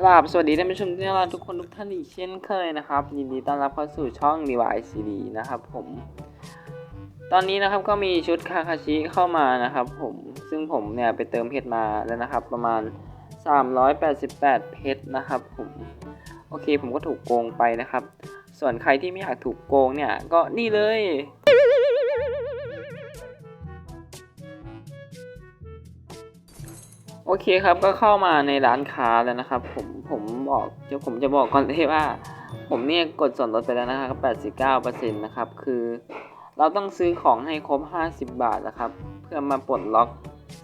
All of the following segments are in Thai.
กราบสวัสดีท่านผู้ชมที่น่ารักทุกคนทุกท่านอีกเช่นเคยนะครับ ยินดีต้อนรับเข้าสู่ช่อง r e v i CD นะครับผม ตอนนี้นะครับก็มีชุดคาคาชิเข้ามานะครับผมซึ่งผมเนี่ยไปเติมเพชรมาแล้วนะครับ ประมาณ 388 เพชรนะครับผมโอเคผมก็ถูกโกงไปนะครับ ส่วนใครที่ไม่อยากถูกโกงเนี่ยก็นี่เลย โอเคครับก็เข้ามาในร้านค้าแล้วนะครับ ผมผมบอกจะผมจะบอกก่อนเลยว่า ผมเนี่ยกดส่วนลดไปแล้วนะครับ 89%นะครับ คือ เราต้องซื้อของให้ครบ 50 บาทนะครับ เพื่อมาปลดล็อก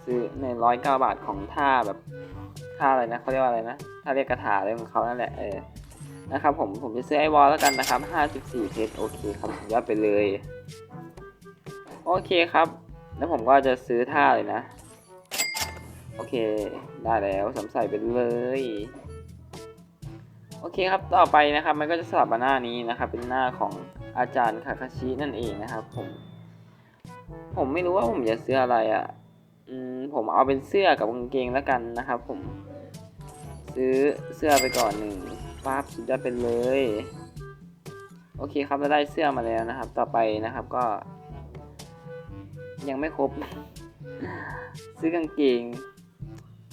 ซื้อใน 109 บาทของท่าแบบท่าอะไรนะเขาเรียกว่าอะไรนะท่าเรียกกระถาอะไรของเขานั่นแหละเออนะครับผมผมจะซื้อไอวอลแล้วกันนะครับ 54 เพชรโอเคครับยอดไปเลย โอเคครับ แล้วผมก็จะซื้อท่าเลยนะ โอเค ได้แล้วสวมใส่ไปเลย โอเคครับต่อไปนะครับมันก็จะสลับมาหน้านี้นะครับ เป็นหน้าของอาจารย์คาคาชินั่นเองนะครับ ผม ผมไม่รู้ว่าผมจะซื้ออะไรอะ่ะอืมผมเอาเป็นเสื้อกับกางเกงแล้วกันนะครับ ผม ซื้อเสื้อไปก่อนหนึ่งปั๊บสุดยอดไปเลย โอเคครับเราได้เสื้อมาแล้วนะครับ ต่อไปนะครับก็ ยังไม่ครบ ซื้อกางเกง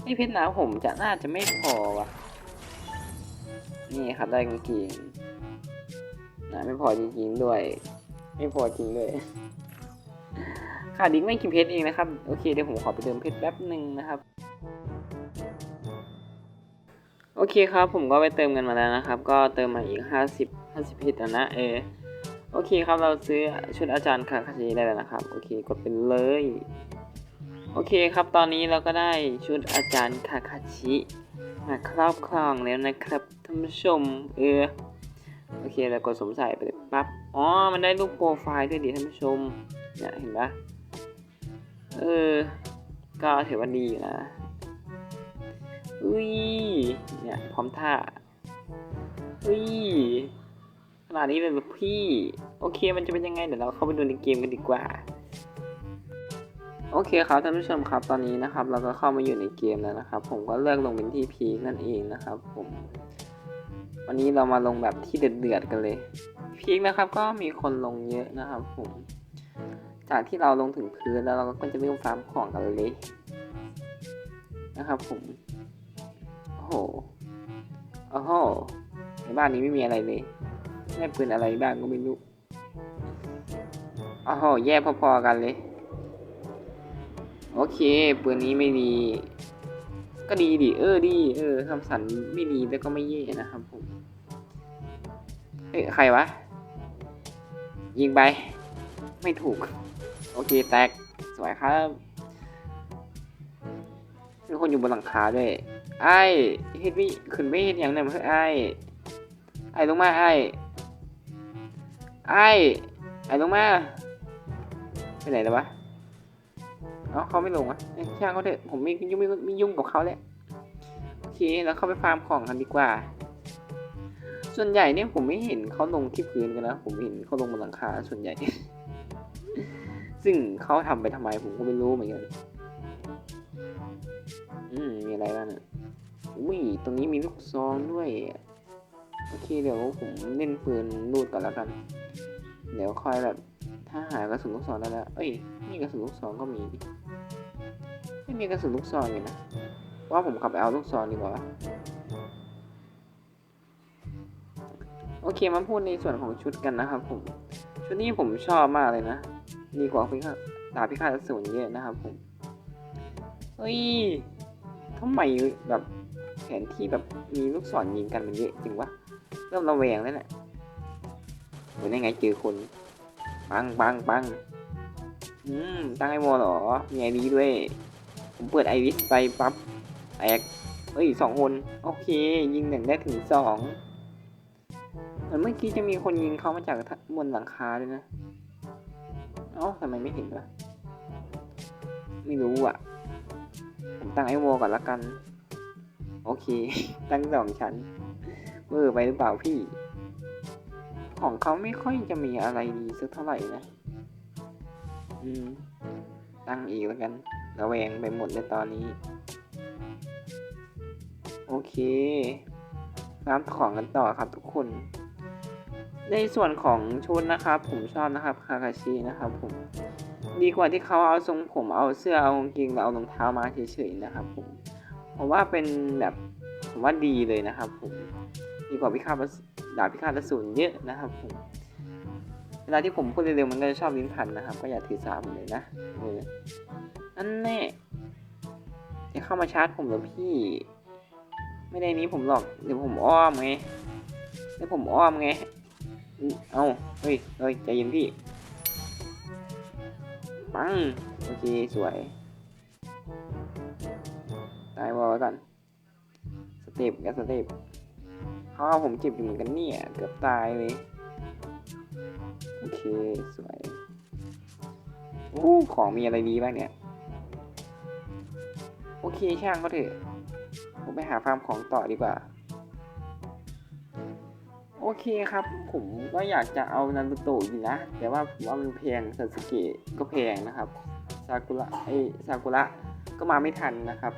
นี่เพชรหนาผมจะน่าจะไม่พอว่ะนี่ครับได้กางเกงนะไม่พอจริงๆด้วย ไม่พอจริงด้วยขาดดิ้งไม่กินเพชรเองนะครับ โอเคเดี๋ยวผมขอไปเติมเพชรแป๊บหนึ่งนะครับ โอเคครับผมก็ไปเติมเงินมาแล้วนะครับ ก็เติมมาอีกห้าสิบห้าสิบเพชรนะนะเออโอเคครับเราซื้อชุดอาจารย์คาคาชิได้แล้วนะครับ โอเคกดไปเลย โอเคครับตอนนี้เราก็ได้ชุดอาจารย์คาคาชิมาครอบครองแล้วนะครับท่านผู้ชมเออโอเคเรากดสมใส่ไปเลยปั๊บอ๋อมันได้รูปโปรไฟล์ด้วยดิท่านผู้ชมเนี่ยเห็นปะเออ ก็ถือว่าดีนะอุ้ยเนี่ยพร้อมท่าอุ้ยขนาดนี้เลยเหรอพี่ โอเคมันจะเป็นยังไงเดี๋ยวเราเข้าไปดูในเกมกันดีกว่า โอเคครับท่านผู้ชมครับตอนนี้นะครับ เราก็เข้ามาอยู่ในเกมแล้วนะครับ ผมก็เลือกลงเป็นที่พีคนั่นเองนะครับ ผม วันนี้เรามาลงแบบที่เดือดๆกันเลย พีคนะครับก็มีคนลงเยอะนะครับ ผม จากที่เราลงถึงพื้นแล้วเราก็จะเริ่มฟาร์มของกันเลยนะครับ ผมโอ้โหโอ้โหในบ้านนี้ไม่มีอะไรเลยได้ปืนอะไรบ้างก็ไม่รู้โอ้โหแย่พอๆกันเลย โอเคปืนนี้ไม่ดี ก็ดีดิเออดี เออคำสันไม่ดีแต่ก็ไม่แย่นะครับผมเอ้ยใครวะ ยิงไป ไม่ถูก โอเคแตกสวยครับมีคนอยู่บนหลังคาด้วยไอ้เฮ็ดวิขึ้นไม่เฮ็ดอย่างนั้นเพื่อไอ้ไอ้ลงมาไอ้ไอ้ไอ้ลงมาไปไหนแล้ววะ เอ้าเขาไม่ลงอะช่างเขาเถอะผมไม่ยุ่งไม่ยุ่งกับเขาแล้วโอเคแล้วเข้าไปฟาร์มของกันดีกว่า ส่วนใหญ่เนี่ยผมไม่เห็นเขาลงที่พื้นกันนะผมเห็นเขาลงบนหลังคาส่วนใหญ่ ซึ่งเขาทำไปทำไมผมก็ไม่รู้เหมือนกันอืมมีอะไรบ้างเนี่ยอุ้ยตรงนี้มีลูกซองด้วยโอเคเดี๋ยวผมเล่นปืนลูดก่อนแล้วกัน เดี๋ยวคอยแบบถ้าหากระสุนลูกซองได้แล้ว เอ้ย นี่กระสุนลูกซองก็มีดิไม่มีกระสุนลูกซองอยู่นะว่าผมขับไปเอาลูกซองดีกว่าโอเคมาพูดในส่วนของชุดกันนะครับผม ชุดนี้ผมชอบมากเลยนะ ดีกว่าพิฆาตดาบพิฆาตอสูรเยอะนะครับผม เฮ้ยทำไมแบบแผนที่แบบมีลูกศรยิงกันมันเยอะจริงวะ เริ่มระแวงแล้วแหละโอ้ยได้ไงเจอคน ปังปังปัง อืม ตั้งไอโมหรอ มีไอดีด้วย ผมเปิดไอวิสไปปั๊บแตกเฮ้ยสองคน โอเค ยิงหนึ่งได้ถึงสองเหมือนเมื่อกี้จะมีคนยิงเขามาจากบนหลังคาด้วยนะ เอ้าทำไมไม่เห็นวะ ไม่รู้อะ ผมตั้งไอโมก่อนละกัน โอเค ตั้งสองชั้นเบอร์ไปหรือเปล่าพี่ ของเขาไม่ค่อยจะมีอะไรดีสักเท่าไหร่นะ อืมตั้งอีกแล้วกัน ระแวงไปหมดเลยตอนนี้ โอเคร์มของกันต่อครับทุกคน ในส่วนของชุดนะครับ ผมชอบนะครับคาคาชินะครับผม ดีกว่าที่เขาเอาทรงผมเอาเสื้อเอากางเกงแล้วเอารองเท้ามาเฉยๆนะครับผมผมว่าเป็นแบบผมว่าดีเลยนะครับผม ดีกว่าพิฆาตรดาบพิฆาตอสูรเยอะนะครับผม ลาที่ผมพูดเร็วๆมันก็จะชอบลิ้นพันนะครับ ก็อย่าถือสาผมเลยนะเออนั่นแน่จะเข้ามาชาร์จผมหรือพี่ ไม่ได้นี้ผมหรอกเดี๋ยวผมอ้อมไงเดี๋ยวผมอ้อมไงเอาเฮ้ยเฮ้ยใจเย็นพี่ปังโอเคสวยตายวอลก่อนสเต็ปกับสเต็ปเขาเอาผมเจ็บอยู่เหมือนกันเนี่ยเกือบตายเลย โอเค สวยโอ้ของมีอะไรดีบ้างเนี่ย โอเคช่างก็เถอะ ผมไปหาฟาร์มของต่อดีกว่า โอเคครับ ผมก็อยากจะเอานารูโตะอยู่นะ แต่ว่าผมว่ามันแพงซาสึเกะก็แพงนะครับ ซากุระไอซากุระก็มาไม่ทันนะครับ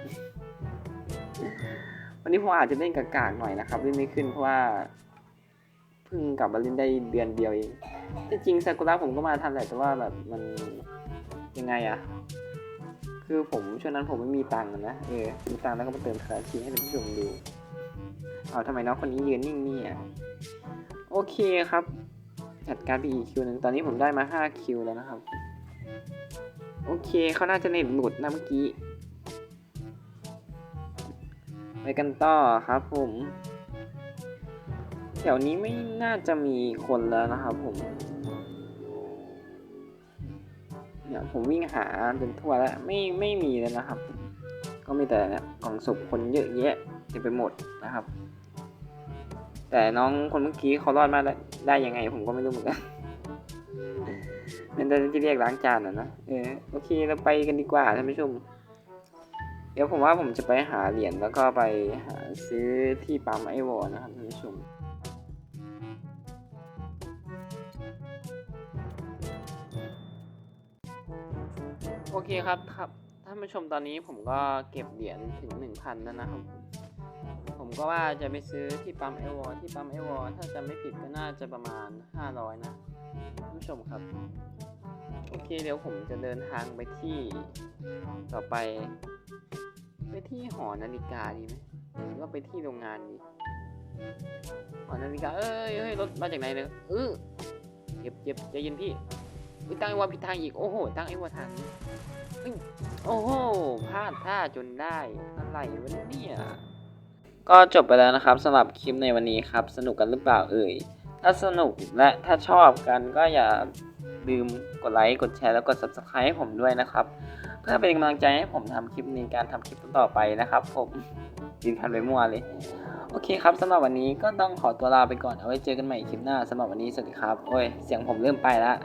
วันนี้ผมอาจจะเล่นกากๆหน่อยนะครับเล่นไม่ขึ้นเพราะว่า พิ่งกลับมาเล่นได้เดือนเดียวเองจริงๆซากุระผมก็มาทันแหละแต่ว่าแบบมันยังไงอะคือผมช่วงนั้นผมไม่มีตังค์นะเออมีตังค์แล้วก็มาเติมคาชีให้ท่านผู้ชมดูเอาทำไมน้องคนนี้ยืนนิ่งเนี่ยโอเคครับจัดการไปอีกคิวหนึ่งตอนนี้ผมได้มา5คิวแล้วนะครับ โอเคเขาน่าจะเน็ตหลุดนะเมื่อกี้ไปกันต่อครับผม แถวนี้ไม่น่าจะมีคนแล้วนะครับผม เนี่ยผมวิ่งหาจนทั่วแล้วไม่ไม่มีแล้วนะครับ ก็มีแต่กล่องศพคนเยอะแยะเต็มไปหมดนะครับ แต่น้องคนเมื่อกี้เขารอดมาได้ได้ยังไง ผมก็ไม่รู้เหมือนกันเป็นแต่ที่เรียกล้างจานอะนะเออโอเคเราไปกันดีกว่าท่านผู้ชมเดี๋ยวผมว่าผมจะไปหาเหรียญแล้วก็ไปหาซื้อที่ปั๊มไอวอลนะครับท่านผู้ชม โอเคครับครับท่านผู้ชมตอนนี้ผมก็เก็บเหรียญถึง 1,000แล้วนะครับ ผมก็ว่าจะไปซื้อที่ปั๊มไอวอที่ปั๊มไอวอถ้าจะไม่ผิดก็น่าจะประมาณ 500 นะท่านผู้ชมครับ โอเคเดี๋ยวผมจะเดินทางไปที่ต่อไป ไปที่หอนาฬิกาดีไหมหรือว่าไปที่โรงงานดีหอนาฬิกาเอ้ยเอ้ยรถมาจากไหนเนี่ยเออเจ็บเจ็บใจเย็นพี่ อุ๊ยตั้งไอ้วอผิดทางอีก โอ้โห ตั้งไอ้วอทางนี้ยโอ้โห พลาดท่าจนได้ อะไรวะเนี่ย ก็จบไปแล้วนะครับสำหรับคลิปในวันนี้ครับ สนุกกันหรือเปล่าเอ่ย ถ้าสนุกและถ้าชอบกันก็อย่าลืมกดไลค์ กดแชร์แล้วกด subscribe ให้ผมด้วยนะครับ เพื่อเป็นกำลังใจให้ผมทำคลิปในการทำคลิปต่อไปนะครับผม ดินพันไปมั่วเลย โอเคครับสำหรับวันนี้ก็ต้องขอตัวลาไปก่อนเอาไว้เจอกันใหม่คลิปหน้าสำหรับวันนี้สวัสดีครับ โอ้ย เสียงผมเริ่มไปแล้ว